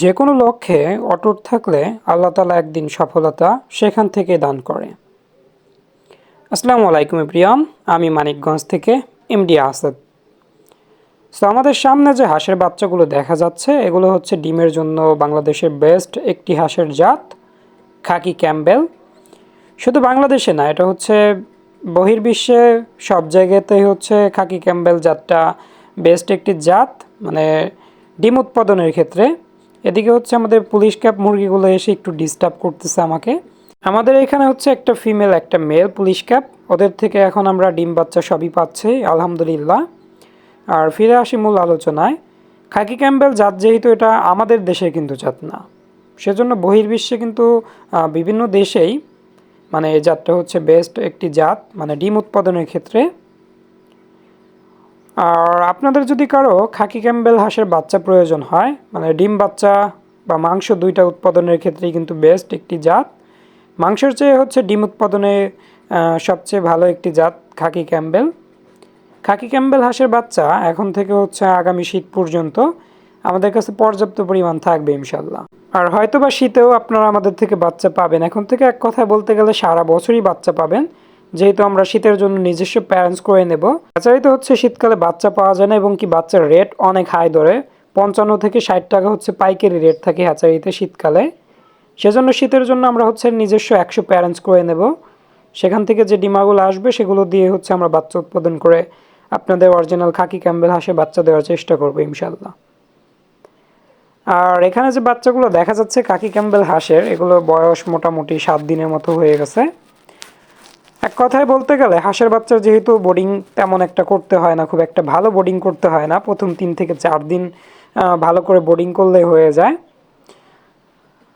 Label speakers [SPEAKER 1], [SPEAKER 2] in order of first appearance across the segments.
[SPEAKER 1] যে কোনো লক্ষ্যে অটুট থাকলে আল্লাহ তালা একদিন সফলতা সেখান থেকে দান করে। আসসালামু আলাইকুম প্রিয়ম আমি মানিকগঞ্জ থেকে এমডি আসাদ। সো আমাদের সামনে যে হাঁসের বাচ্চাগুলো দেখা যাচ্ছে, এগুলো হচ্ছে ডিমের জন্য বাংলাদেশের বেস্ট একটি হাঁসের জাত, খাকি ক্যাম্বেল। শুধু বাংলাদেশে না, এটা হচ্ছে বহির্বিশ্বে সব জায়গাতেই হচ্ছে খাকি ক্যাম্বেল জাতটা বেস্ট একটি জাত। মানে ডিম উৎপাদনের ক্ষেত্রে এদিকে হচ্ছে আমাদের পুলিশ ক্যাপ মুরগিগুলো এসে একটু ডিস্টার্ব করতেছে আমাকে। আমাদের এখানে হচ্ছে একটা ফিমেল একটা মেল পুলিশ ক্যাপ। ওদের থেকে এখন আমরা ডিম বাচ্চা সবই পাচ্ছি, আলহামদুলিল্লাহ। আর ফিরে আসি মূল আলোচনায়। খাকি ক্যাম্বেল জাত যেহেতু এটা আমাদের দেশের কিন্তু জাত না। সেজন্য বহির্বিশ্বে কিন্তু বিভিন্ন দেশেই মানে এই জাতটা হচ্ছে বেস্ট একটি জাত মানে ডিম উৎপাদনের ক্ষেত্রে। আর আপনাদের যদি কারও খাকি ক্যাম্বেল হাঁসের বাচ্চা প্রয়োজন হয় মানে ডিম বাচ্চা বা মাংস দুইটা উৎপাদনের ক্ষেত্রেই কিন্তু বেস্ট একটি জাত। মাংসের চেয়ে হচ্ছে ডিম উৎপাদনে সবচেয়ে ভালো একটি জাত খাকি ক্যাম্বেল। খাকি ক্যাম্বেল হাঁসের বাচ্চা এখন থেকে হচ্ছে আগামী শীত পর্যন্ত আমাদের কাছে পর্যাপ্ত পরিমাণ থাকবে ইনশাল্লাহ আর হয়তো বা শীতেও আপনারা আমাদের থেকে বাচ্চা পাবেন। এখন থেকে এক কথায় বলতে গেলে সারা বছরই বাচ্চা পাবেন। যেহেতু আমরা শীতের জন্য নিজস্ব প্যারেন্টস করে নেব। তো হচ্ছে শীতকালে বাচ্চা পাওয়া যায় না এবং কি বাচ্চার রেট অনেক হাই ধরে। পঞ্চান্ন থেকে ষাট টাকা হচ্ছে পাইকারি রেট থাকে হ্যাচারিতে শীতকালে। সেজন্য শীতের জন্য আমরা হচ্ছে নিজস্ব একশো প্যারেন্টস করে নেব। সেখান থেকে যে ডিমাগুলো আসবে সেগুলো দিয়ে হচ্ছে আমরা বাচ্চা উৎপাদন করে আপনাদের অরিজিনাল খাকি ক্যাম্বেল হাঁসে বাচ্চা দেওয়ার চেষ্টা করব ইনশাল্লাহ আর এখানে যে বাচ্চাগুলো দেখা যাচ্ছে কাকি ক্যাম্বেল হাঁসের, এগুলো বয়স মোটামুটি সাত দিনের মতো হয়ে গেছে। এক কথায় বলতে গেলে, হাঁসের বাচ্চার যেহেতু বোর্ডিং তেমন একটা করতে হয় না, খুব একটা ভালো বোর্ডিং করতে হয় না। প্রথম তিন থেকে চার দিন ভালো করে বোর্ডিং করলে হয়ে যায়।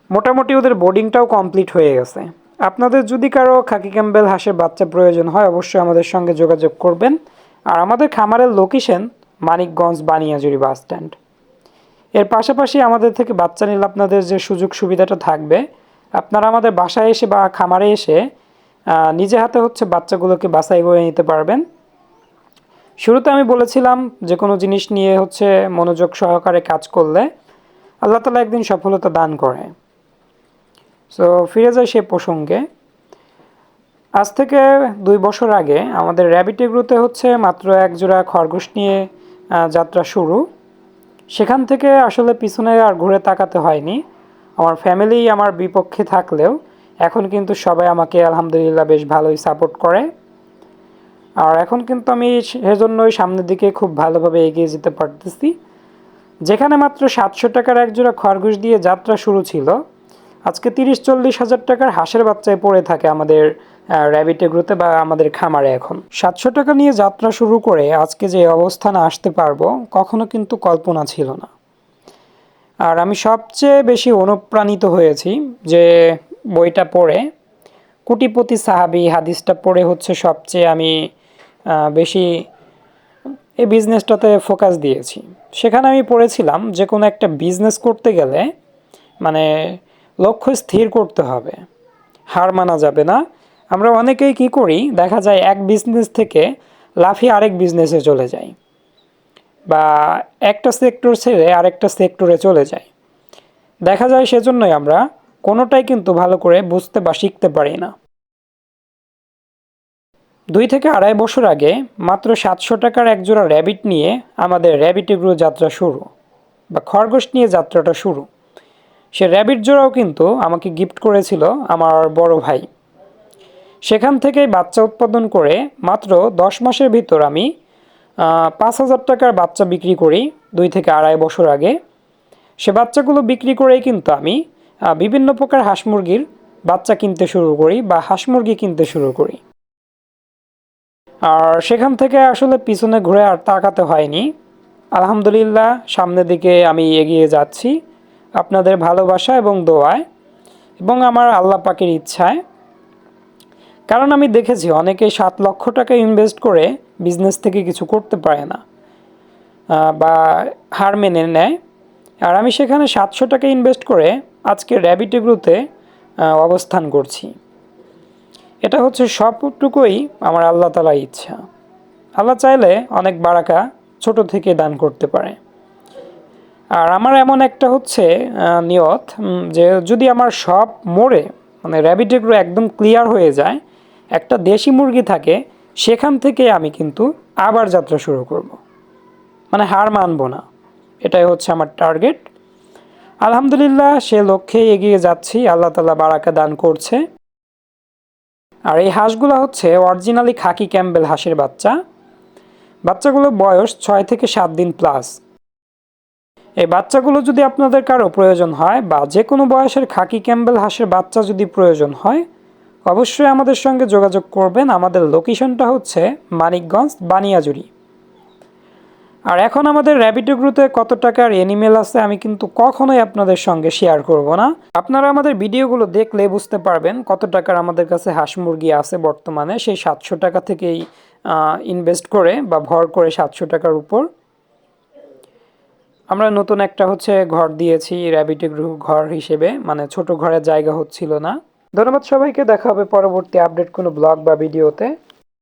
[SPEAKER 1] মোটামুটি ওদের বোর্ডিংটাও কমপ্লিট হয়ে গেছে। আপনাদের যদি কারও খাকি ক্যাম্বেল হাঁসের বাচ্চা প্রয়োজন হয়, অবশ্যই আমাদের সঙ্গে যোগাযোগ করবেন। আর আমাদের খামারের location Manikganj Baniajuri bus stand. এর পাশাপাশি আমাদের থেকে বাচ্চা নিলে আপনাদের যে সুযোগ সুবিধাটা থাকবে, আপনারা আমাদের বাসায় এসে বা খামারে এসে নিজে হাতে হচ্ছে বাচ্চাগুলোকে বাছাই করে নিতে পারবেন। শুরুতে আমি বলেছিলাম যে কোনো জিনিস নিয়ে হচ্ছে মনোযোগ সহকারে কাজ করলে আল্লাহ তালা একদিন সফলতা দান করে। সো ফিরে যায় সে প্রসঙ্গে। আজ থেকে দুই বছর আগে আমাদের র্যাবিট এগ্রোতে হচ্ছে মাত্র এক জোড়া খরগোশ নিয়ে যাত্রা শুরু। সেখান থেকে আসলে পিছনে আর ঘুরে তাকাতে হয়নি। আমার ফ্যামিলি আমার বিপক্ষে থাকলেও এখন কিন্তু সবাই আমাকে আলহামদুলিল্লাহ বেশ ভালোই সাপোর্ট করে। আর এখন কিন্তু আমি সেজন্যই সামনের দিকে খুব ভালোভাবে এগিয়ে যেতে পারতেছি। যেখানে মাত্র সাতশো টাকার একজোড়া খরগোশ দিয়ে যাত্রা শুরু ছিল। আজকে তিরিশ চল্লিশ হাজার টাকার হাঁসের বাচ্চায় পড়ে থাকে আমাদের র্যাবিট এগ্রোতে বা আমাদের খামারে এখন। সাতশো টাকা নিয়ে যাত্রা শুরু করে আজকে যে অবস্থানে আসতে পারব কখনো কিন্তু কল্পনা ছিল না। আর আমি সবচেয়ে বেশি অনুপ্রাণিত হয়েছি যে বইটা পড়ে, কুটিপতি সাহাবি হাদিসটা পড়ে হচ্ছে সবচেয়ে আমি বেশি, এই বিজনেসটাতে ফোকাস দিয়েছি। সেখানে আমি পড়েছিলাম যে কোনো একটা বিজনেস করতে গেলে মানে লক্ষ্য স্থির করতে হবে। হার মানা যাবে না। আমরা অনেকেই কি করি, দেখা যায় এক বিজনেস থেকে লাফিয়ে আরেক বিজনেসে চলে যাই। বা একটা সেক্টর ছেড়ে আরেকটা সেক্টরে চলে যাই। দেখা যায় সেজন্যই আমরা কোনোটাই কিন্তু ভালো করে বুঝতে বা শিখতে পারি না। দুই থেকে আড়াই বছর আগে মাত্র সাতশো টাকার একজোড়া র্যাবিট নিয়ে আমাদের র্যাবিট এগুলো যাত্রা শুরু বা খরগোশ নিয়ে যাত্রাটা শুরু। সে র্যাবিট জোড়াও কিন্তু আমাকে গিফট করেছিল আমার বড় ভাই। সেখান থেকেই বাচ্চা উৎপাদন করে মাত্র দশ মাসের ভিতর আমি পাঁচ হাজার টাকার বাচ্চা বিক্রি করি দুই থেকে আড়াই বছর আগে। সে বাচ্চাগুলো বিক্রি করেই কিন্তু আমি বিভিন্ন প্রকার হাঁস মুরগির বাচ্চা কিনতে শুরু করি বা হাঁস মুরগি কিনতে শুরু করি। আর সেখান থেকে আসলে পিছনে ঘুরে আর তাকাতে হয়নি। আলহামদুলিল্লাহ, সামনের দিকে আমি এগিয়ে যাচ্ছি আপনাদের ভালোবাসা এবং দোয়ায় এবং আমার আল্লাহ পাকের ইচ্ছায়। কারণ আমি দেখেছি অনেকে সাত লক্ষ টাকা ইনভেস্ট করে বিজনেস থেকে কিছু করতে পারে না বা হার মেনে নেয়। আর আমি সেখানে সাতশো টাকা ইনভেস্ট করে আজকে র্যাবিট এগুলোতে অবস্থান করছি। এটা হচ্ছে সবটুকুই আমার আল্লাহ তালার ইচ্ছা। আল্লাহ চাইলে অনেক বারাকা ছোট থেকে দান করতে পারে। আর আমার এমন একটা হচ্ছে নিয়ত যে যদি আমার সব মোড়ে মানে র্যাবিট এগুলো একদম ক্লিয়ার হয়ে যায়, একটা দেশি মুরগি থাকে, সেখান থেকে আমি কিন্তু আবার যাত্রা শুরু করব। মানে হার মানবো না। এটাই হচ্ছে আমার টার্গেট আলহামদুলিল্লাহ, সে লক্ষ্যে এগিয়ে যাচ্ছি। আল্লাহ তালা বারাকা দান করছে। আর এই হাঁসগুলো হচ্ছে অরিজিনালি খাকি ক্যাম্বেল হাঁসের বাচ্চা। বাচ্চাগুলোর বয়স ছয় থেকে সাত দিন প্লাস এই বাচ্চাগুলো যদি আপনাদের কারও প্রয়োজন হয় বা যে কোনো বয়সের খাকি ক্যাম্বেল হাঁসের বাচ্চা যদি প্রয়োজন হয়, অবশ্যই আমাদের সঙ্গে যোগাযোগ করবেন। আমাদের লোকেশনটা হচ্ছে মানিকগঞ্জ বানিয়াজুরি আর এখন আমাদের র্যাবিটো গ্রুপে কত টাকার এনিমেল আছে আমি কিন্তু কখনোই আপনাদের সঙ্গে শেয়ার করব না। আপনারা আমাদের ভিডিওগুলো দেখলে বুঝতে পারবেন কত টাকার আমাদের কাছে হাঁস মুরগি আছে বর্তমানে। সেই সাতশো টাকা থেকেই ইনভেস্ট করে বা ভর করে সাতশো টাকার উপর। আমরা নতুন একটা হচ্ছে ঘর দিয়েছি র্যাবিট গ্রুপ ঘর হিসেবে মানে ছোট ঘরের জায়গা হচ্ছিল না। ধন্যবাদ সবাইকে, দেখা হবে পরবর্তী আপডেট কোনো ব্লগ বা ভিডিওতে